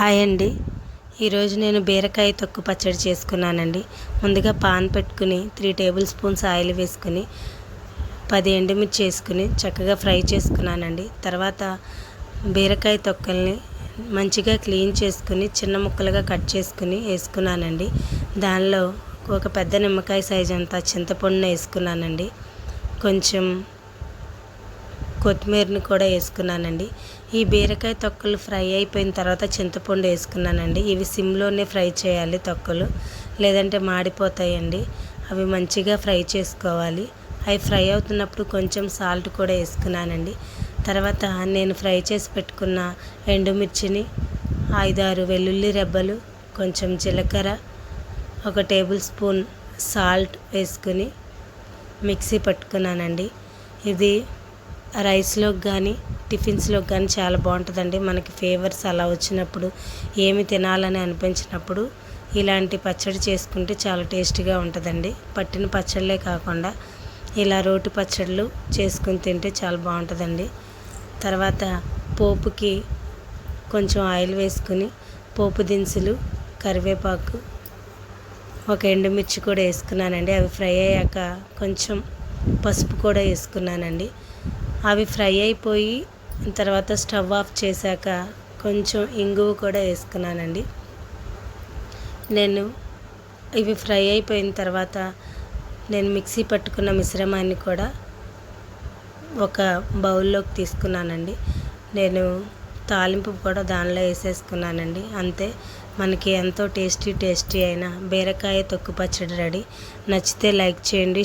Hi అండి. ఈరోజు నేను బీరకాయ తొక్కు పచ్చడి చేసుకున్నానండి. ముందుగా పాన్ పెట్టుకుని త్రీ టేబుల్ స్పూన్స్ ఆయిల్ వేసుకుని పది ఎండుమిర్చి వేసుకుని చక్కగా ఫ్రై చేసుకున్నానండి. తర్వాత బీరకాయ తొక్కల్ని మంచిగా క్లీన్ చేసుకుని చిన్న ముక్కలుగా కట్ చేసుకుని వేసుకున్నానండి. దానిలో ఒక పెద్ద నిమ్మకాయ సైజ్ అంతా చింతపండును వేసుకున్నానండి. కొంచెం కొత్తిమీరని కూడా వేసుకున్నానండి. ఈ బీరకాయ తొక్కలు ఫ్రై అయిపోయిన తర్వాత చింతపండు వేసుకున్నానండి. ఇవి సిమ్లోనే ఫ్రై చేయాలి తొక్కలు లేదంటే మాడిపోతాయండి. అవి మంచిగా ఫ్రై చేసుకోవాలి. అవి ఫ్రై అవుతున్నప్పుడు కొంచెం సాల్ట్ కూడా వేసుకున్నానండి. తర్వాత నేను ఫ్రై చేసి పెట్టుకున్న ఎండుమిర్చిని ఐదారు వెల్లుల్లి రెబ్బలు కొంచెం జీలకర్ర ఒక టేబుల్ స్పూన్ సాల్ట్ వేసుకుని మిక్సీ పట్టుకున్నానండి. ఇది రైస్లోకి కానీ టిఫిన్స్లోకి కానీ చాలా బాగుంటుందండి. మనకి ఫేవర్స్ అలా వచ్చినప్పుడు ఏమి తినాలని అనిపించినప్పుడు ఇలాంటి పచ్చడి చేసుకుంటే చాలా టేస్టీగా ఉంటుందండి. పట్టిన పచ్చళ్ళే కాకుండా ఇలా రోటి పచ్చళ్ళు చేసుకుని తింటే చాలా బాగుంటుందండి. తర్వాత పోపుకి కొంచెం ఆయిల్ వేసుకుని పోపు దినుసులు కరివేపాకు ఒక ఎండుమిర్చి కూడా వేసుకున్నానండి. అవి ఫ్రై అయ్యాక కొంచెం పసుపు కూడా వేసుకున్నానండి. అవి ఫ్రై అయిపోయి తర్వాత స్టవ్ ఆఫ్ చేశాక కొంచెం ఇంగువ కూడా వేసుకున్నానండి. నేను ఇవి ఫ్రై అయిపోయిన తర్వాత నేను మిక్సీ పట్టుకున్న మిశ్రమాన్ని కూడా ఒక బౌల్లోకి తీసుకున్నానండి. నేను తాలింపు కూడా దానిలో వేసేసుకున్నానండి. అంతే మనకి ఎంతో టేస్టీ టేస్టీ అయిన బీరకాయ తొక్కు పచ్చడి రెడీ. నచ్చితే లైక్ చేయండి